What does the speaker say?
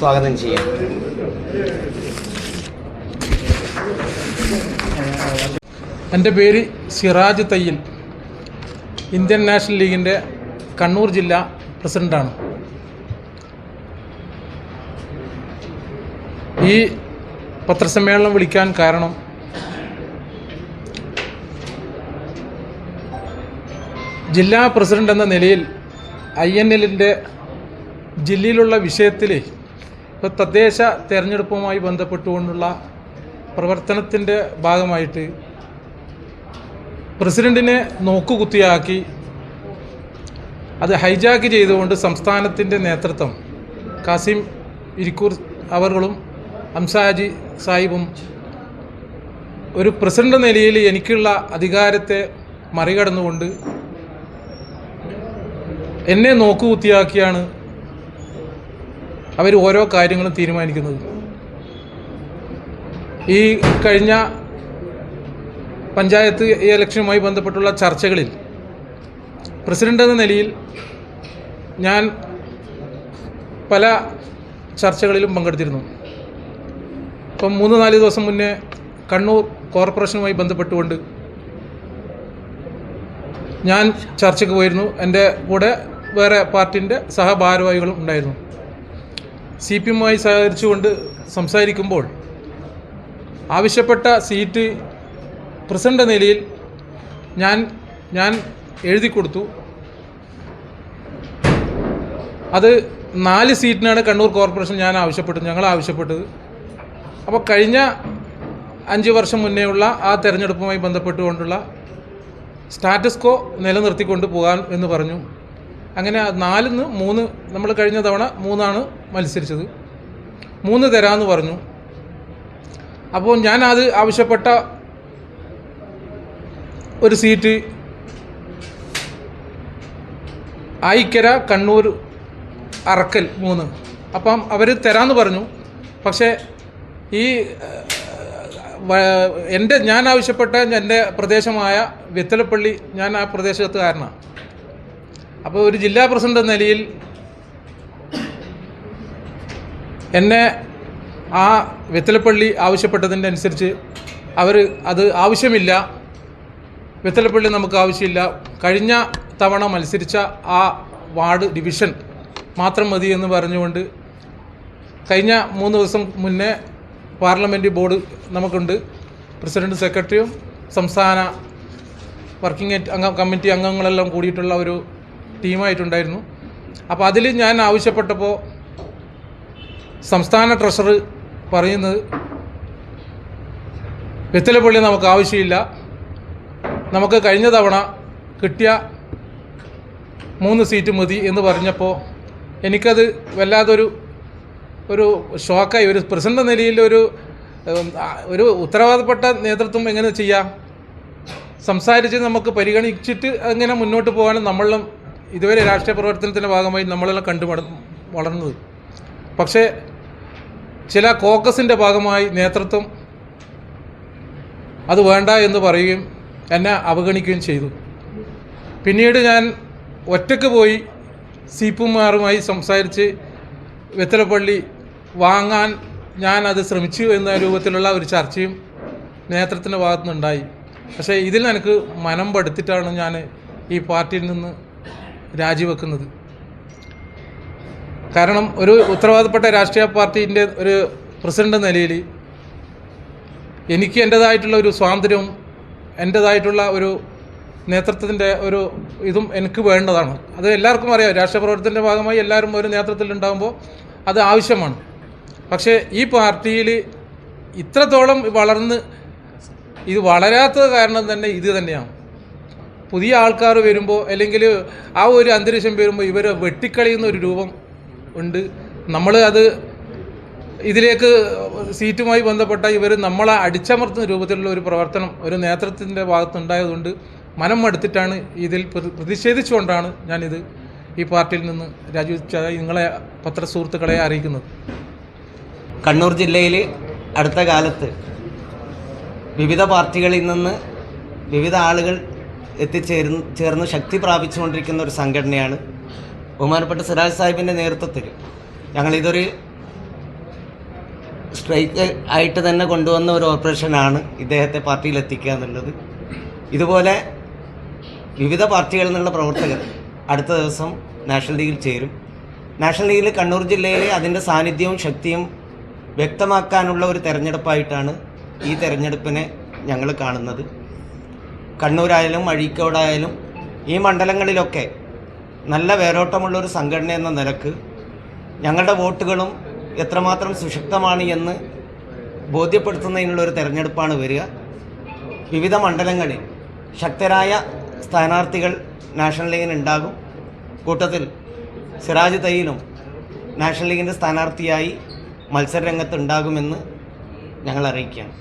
സ്വാഗതം ചെയ്യാം. എന്റെ പേര് സിറാജ് തയ്യൽ. ഇന്ത്യൻ നാഷണൽ ലീഗിന്റെ കണ്ണൂർ ജില്ലാ പ്രസിഡന്റാണ് ഈ പത്രസമ്മേളനം വിളിക്കാൻ കാരണം ജില്ലാ പ്രസിഡന്റ് എന്ന നിലയിൽ ഐ എൻ എല്ലിന്റെ ജില്ലയിലുള്ള വിഷയത്തിൽ തദ്ദേശ തെരഞ്ഞെടുപ്പുമായി ബന്ധപ്പെട്ടുകൊണ്ടുള്ള പ്രവർത്തനത്തിന്റെ ഭാഗമായിട്ട് പ്രസിഡന്റിനെ നോക്കുകുത്തിയാക്കി അത് ഹൈജാക്ക് ചെയ്തുകൊണ്ട് സംസ്ഥാനത്തിന്റെ നേതൃത്വം കാസിം ഇരിക്കൂർ അവറുകളും അംസാജി സാഹിബും ഒരു പ്രസിഡന്റ് നിലയിൽ എനിക്കുള്ള അധികാരത്തെ മറികടന്നുകൊണ്ട് എന്നെ നോക്കുകുത്തിയാക്കിയാണ് അവർ ഓരോ കാര്യങ്ങളും തീരുമാനിക്കുന്നത്. ഈ കഴിഞ്ഞ പഞ്ചായത്ത് ഇലക്ഷനുമായി ബന്ധപ്പെട്ടുള്ള ചർച്ചകളിൽ പ്രസിഡന്റ് എന്ന നിലയിൽ ഞാൻ പല ചർച്ചകളിലും പങ്കെടുത്തിരുന്നു. ഇപ്പം മൂന്ന് നാല് ദിവസം മുന്നേ കണ്ണൂർ കോർപ്പറേഷനുമായി ബന്ധപ്പെട്ടുകൊണ്ട് ഞാൻ ചർച്ചയ്ക്ക് പോയിരുന്നു. എന്റെ കൂടെ വേറെ പാർട്ടിന്റെ സഹഭാരവാഹികളും ഉണ്ടായിരുന്നു. സി പി എമ്മുമായി സഹകരിച്ചുകൊണ്ട് സംസാരിക്കുമ്പോൾ ആവശ്യപ്പെട്ട സീറ്റ് പ്രസിഡന്റ് നിലയിൽ ഞാൻ ഞാൻ എഴുതി കൊടുത്തു. അത് നാല് സീറ്റിനാണ് കണ്ണൂർ കോർപ്പറേഷൻ ഞാൻ ആവശ്യപ്പെട്ടത് ഞങ്ങൾ ആവശ്യപ്പെട്ടത്. അപ്പോൾ കഴിഞ്ഞ അഞ്ച് വർഷം മുന്നേ ഉള്ള ആ തെരഞ്ഞെടുപ്പുമായി ബന്ധപ്പെട്ടുകൊണ്ടുള്ള സ്റ്റാറ്റസ്കോ നിലനിർത്തിക്കൊണ്ട് പോകാൻ എന്ന് പറഞ്ഞു. അങ്ങനെ നാലിന്ന് മൂന്ന് നമ്മൾ കഴിഞ്ഞ തവണ മൂന്നാണ് മത്സരിച്ചത്. മൂന്ന് തരാമെന്ന് പറഞ്ഞു. അപ്പോൾ ഞാൻ അത് ആവശ്യപ്പെട്ട ഒരു സീറ്റ് ആയിക്കര കണ്ണൂർ അറക്കൽ മൂന്ന്. അപ്പം അവർ തരാമെന്ന് പറഞ്ഞു. പക്ഷേ ഈ എന്റെ ഞാൻ ആവശ്യപ്പെട്ട എന്റെ പ്രദേശമായ വെത്തലപ്പള്ളി ഞാൻ ആ പ്രദേശത്തുകാരനാണ് അപ്പോൾ ഒരു ജില്ലാ പ്രസിഡന്റ് എന്ന നിലയിൽ എന്നെ ആ വെത്തലപ്പള്ളി ആവശ്യപ്പെട്ടതിന്റെ അനുസരിച്ച് അവർ അത് ആവശ്യമില്ല. വെത്തലപ്പള്ളി നമുക്ക് ആവശ്യമില്ല. കഴിഞ്ഞ തവണ മത്സരിച്ച ആ വാർഡ് ഡിവിഷൻ മാത്രം മതി എന്ന് പറഞ്ഞുകൊണ്ട് കഴിഞ്ഞ മൂന്ന് ദിവസം മുന്നേ പാർലമെന്റ് ബോർഡ് നമുക്കുണ്ട്. പ്രസിഡന്റ് സെക്രട്ടറിയും സംസ്ഥാന വർക്കിംഗ് അംഗ കമ്മിറ്റി അംഗങ്ങളെല്ലാം കൂടിയിട്ടുള്ള ഒരു ടീമായിട്ടുണ്ടായിരുന്നു. അപ്പോൾ അതിൽ ഞാൻ ആവശ്യപ്പെട്ടപ്പോൾ സംസ്ഥാന ട്രഷറർ പറയുന്നത് വെത്തലപ്പള്ളി നമുക്ക് ആവശ്യമില്ല. നമുക്ക് കഴിഞ്ഞ തവണ കിട്ടിയ മൂന്ന് സീറ്റ് മതി എന്ന് പറഞ്ഞപ്പോൾ എനിക്കത് വല്ലാതൊരു ഒരു ഷോക്കായി. ഒരു പ്രസിഡന്റ് നിലയിൽ ഒരു ഒരു ഉത്തരവാദപ്പെട്ട നേതൃത്വം എങ്ങനെ ചെയ്യാം? സംസാരിച്ച് നമുക്ക് പരിഗണിച്ചിട്ട് അങ്ങനെ മുന്നോട്ട് പോകാനും നമ്മളും ഇതുവരെ രാഷ്ട്രീയ പ്രവർത്തനത്തിന്റെ ഭാഗമായി നമ്മളെല്ലാം കണ്ടു വള- വളർന്നത്. പക്ഷേ ചില കോക്കസിന്റെ ഭാഗമായി നേതൃത്വം അത് വേണ്ട എന്ന് പറയുകയും എന്നെ അവഗണിക്കുകയും ചെയ്തു. പിന്നീട് ഞാൻ ഒറ്റയ്ക്ക് പോയി സീപ്പുമാറുമായി സംസാരിച്ച് വെത്തലപ്പള്ളി വാങ്ങാൻ ഞാൻ അത് ശ്രമിച്ചു എന്ന രൂപത്തിലുള്ള ഒരു ചർച്ചയും നേതൃത്വത്തിന്റെ ഭാഗത്തുനിന്നുണ്ടായി. പക്ഷേ ഇതിൽ എനിക്ക് മനം പടുത്തിട്ടാണ് ഞാൻ ഈ പാർട്ടിയിൽ നിന്ന് രാജിവെക്കുന്നത്. കാരണം ഒരു ഉത്തരവാദപ്പെട്ട രാഷ്ട്രീയ പാർട്ടീന്റെ ഒരു പ്രസിഡന്റ് നിലയിൽ എനിക്ക് എന്റേതായിട്ടുള്ള ഒരു സ്വാതന്ത്ര്യവും എന്റേതായിട്ടുള്ള ഒരു നേതൃത്വത്തിന്റെ ഒരു ഇതും എനിക്ക് വേണ്ടതാണ്. അത് എല്ലാവർക്കും അറിയാം. രാഷ്ട്രീയ പ്രവർത്തനത്തിന്റെ ഭാഗമായി എല്ലാവരും ഒരു നേതൃത്വത്തിൽ ഉണ്ടാകുമ്പോൾ അത് ആവശ്യമാണ്. പക്ഷേ ഈ പാർട്ടിയിൽ ഇത്രത്തോളം വളർന്ന് ഇത് വളരാത്തത് കാരണം തന്നെ ഇത് തന്നെയാണ്. പുതിയ ആൾക്കാർ വരുമ്പോൾ അല്ലെങ്കിൽ ആ ഒരു അന്തരീക്ഷം വരുമ്പോൾ ഇവർ വെട്ടിക്കളയുന്ന ഒരു രൂപം ഉണ്ട്. നമ്മൾ അത് ഇതിലേക്ക് സീറ്റുമായി ബന്ധപ്പെട്ട ഇവർ നമ്മളെ അടിച്ചമർത്തുന്ന രൂപത്തിലുള്ള ഒരു പ്രവർത്തനം ഒരു നേതൃത്വത്തിന്റെ ഭാഗത്തുണ്ടായതുകൊണ്ട് മനം മടുത്തിട്ടാണ് ഇതിൽ പ്രതി- പ്രതിഷേധിച്ചുകൊണ്ടാണ് ഞാനിത് ഈ പാർട്ടിയിൽ നിന്ന് രാജിവെച്ച നിങ്ങളെ പത്രസുഹൃത്തുക്കളെ അറിയിക്കുന്നത്. കണ്ണൂർ ജില്ലയിൽ അടുത്ത കാലത്ത് വിവിധ പാർട്ടികളിൽ നിന്ന് വിവിധ ആളുകൾ എത്തിച്ചേർന്ന് ചേർന്ന് ശക്തി പ്രാപിച്ചുകൊണ്ടിരിക്കുന്ന ഒരു സംഘടനയാണ് ബഹുമാനപ്പെട്ട സിറാജ് സാഹിബിന്റെ നേതൃത്വത്തിൽ. ഞങ്ങളിതൊരു സ്ട്രൈക്ക് ആയിട്ട് തന്നെ കൊണ്ടുവന്ന ഒരു ഓപ്പറേഷനാണ് ഇദ്ദേഹത്തെ പാർട്ടിയിൽ എത്തിക്കുക എന്നുള്ളത്. ഇതുപോലെ വിവിധ പാർട്ടികളിൽ നിന്നുള്ള പ്രവർത്തകർ അടുത്ത ദിവസം നാഷണൽ ലീഗിൽ ചേരും. നാഷണൽ ലീഗിൽ കണ്ണൂർ ജില്ലയിലെ അതിന്റെ സാന്നിധ്യവും ശക്തിയും വ്യക്തമാക്കാനുള്ള ഒരു തെരഞ്ഞെടുപ്പായിട്ടാണ് ഈ തെരഞ്ഞെടുപ്പിനെ ഞങ്ങൾ കാണുന്നത്. കണ്ണൂരായാലും അഴീക്കോടായാലും ഈ മണ്ഡലങ്ങളിലൊക്കെ നല്ല വേരോട്ടമുള്ള ഒരു സംഘടന എന്ന നിലയ്ക്ക് ഞങ്ങളുടെ വോട്ടുകളും എത്രമാത്രം സുശക്തമാണ് എന്ന് ബോധ്യപ്പെടുത്തുന്നതിനുള്ള ഒരു തെരഞ്ഞെടുപ്പാണ് വരിക. വിവിധ മണ്ഡലങ്ങളിൽ ശക്തരായ സ്ഥാനാർത്ഥികൾ നാഷണൽ ലീഗിന് ഉണ്ടാകും. കൂട്ടത്തിൽ സിറാജ് തയ്യിലും നാഷണൽ ലീഗിന്റെ സ്ഥാനാർത്ഥിയായി മത്സരരംഗത്ത് ഉണ്ടാകുമെന്ന് ഞങ്ങൾ അറിയിക്കുകയാണ്.